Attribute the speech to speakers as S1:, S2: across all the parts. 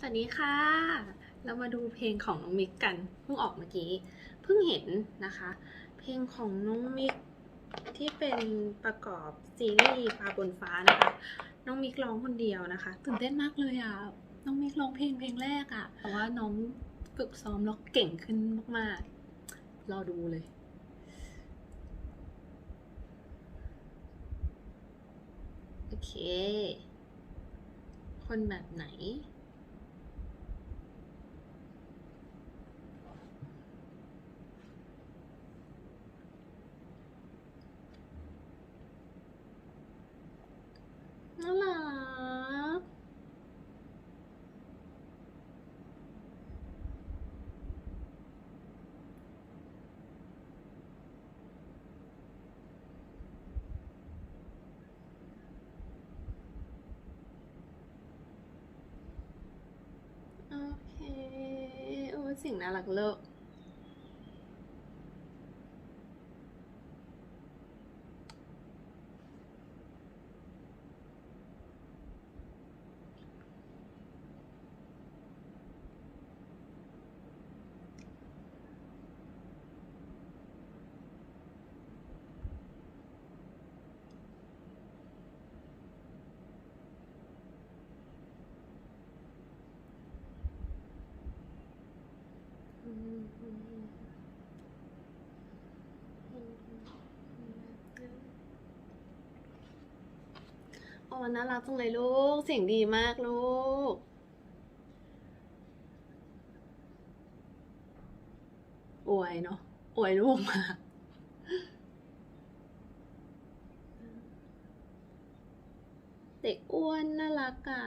S1: สวัสดีค่ะ เรามาดูเพลงของน้องมิกกัน เพิ่งออกเมื่อกี้ เพิ่งเห็นนะคะ เพลงของน้องมิกที่เป็นประกอบซีรีส์ปลาบนฟ้านะคะ น้องมิกร้องคนเดียวนะคะ ตื่นเต้นมากเลยอะ น้องมิกร้องเพลงเพลงแรกอะ แต่ว่าน้องฝึกซ้อมแล้วเก่งขึ้นมากๆ รอดูเลยโอเค คนแบบไหน น่ารัก โอเค โอ้เสิ่งน่ารักเลิก อ้น่ารักจังเลยลูก เสียงดีมากลูก อวยเนาะ อวยลูกมาเด็กอ้วนน่ารักอะ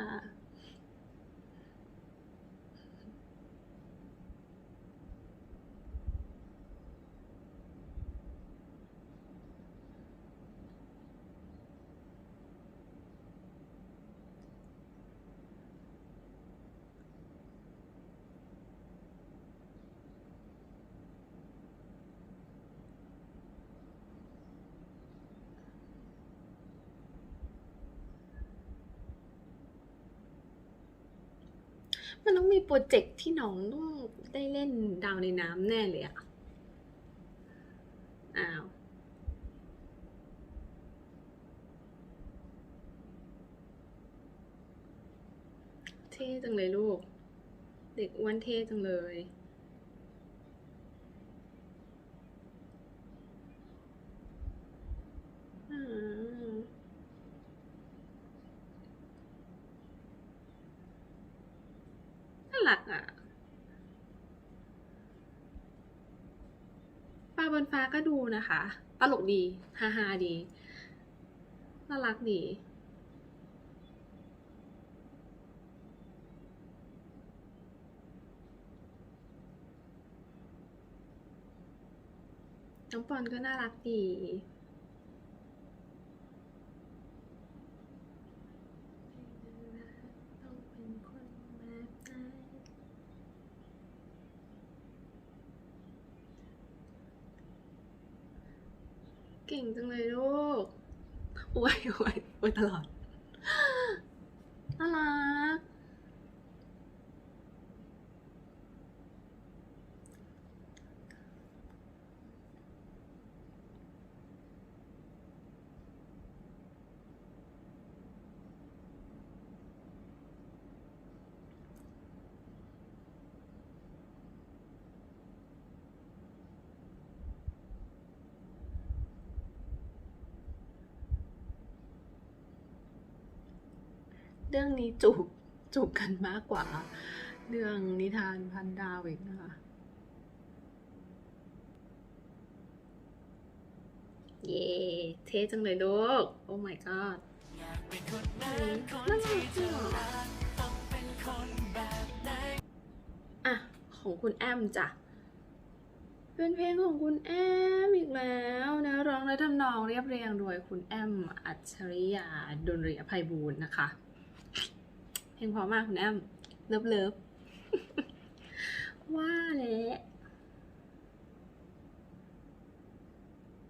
S1: มันต้องมีโปรเจกต์ที่น้องต้องได้เล่นดาวในน้ำแน่เลยอะอ้าวเท่จังเลยลูก เด็กอ้วนเท่จังเลยอืม น่า รักอะปลาบนฟ้าก็ดูนะคะ ตลกดีฮาฮาดีน่ารักดีน้องปอนก็น่ารักดี ต้องเป็นคนแบบไหน เก่งจังเลยลูกอวยอวยอวยตลอดน่ารัก เรื่องนี้จูบจูบกันมากกว่า เรื่องนิทานพันดาวอีกนะคะเย้เท่จังเลยลูก โอ้ my god น่ารักจริงอะ ของคุณแอมจ้ะ เป็นเพลงของคุณแอมอีกแล้วนะร้องและทำนองเรียบเรียงโดยคุณแอม อัจฉริยาดนริอภัยบูรณ์นะคะ เพลงพอมากคุณแอมเลิฟเลิฟว่าแหละ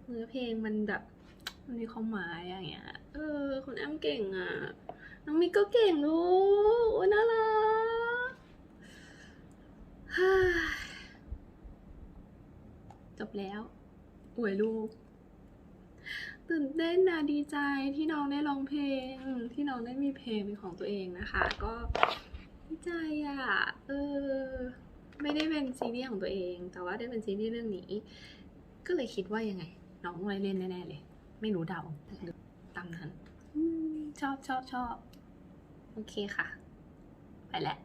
S1: เนื้อเพลงมันแบบมันมีความหมายอย่างเงี้ย เออ คุณแอมเก่งอะ น้องมิกก็เก่งลูกโอ้น่ารักจบแล้ว อวยลูก ตื่นเต้นนะดีใจที่น้องได้ร้องเพลง ที่น้องได้มีเพลงเป็นของตัวเองนะคะ ก็ดีใจอะ่ะเออไม่ได้เป็นซีรีส์ของตัวเอง แต่ว่าได้เป็นซีรีส์เรื่องนี้ ก็เลยคิดว่ายังไง น้องไว้เล่นแน่ๆเลย ไม่รู้เดาตามนั้นชอบชอบชอบโอเคค่ะ ไปแล้ว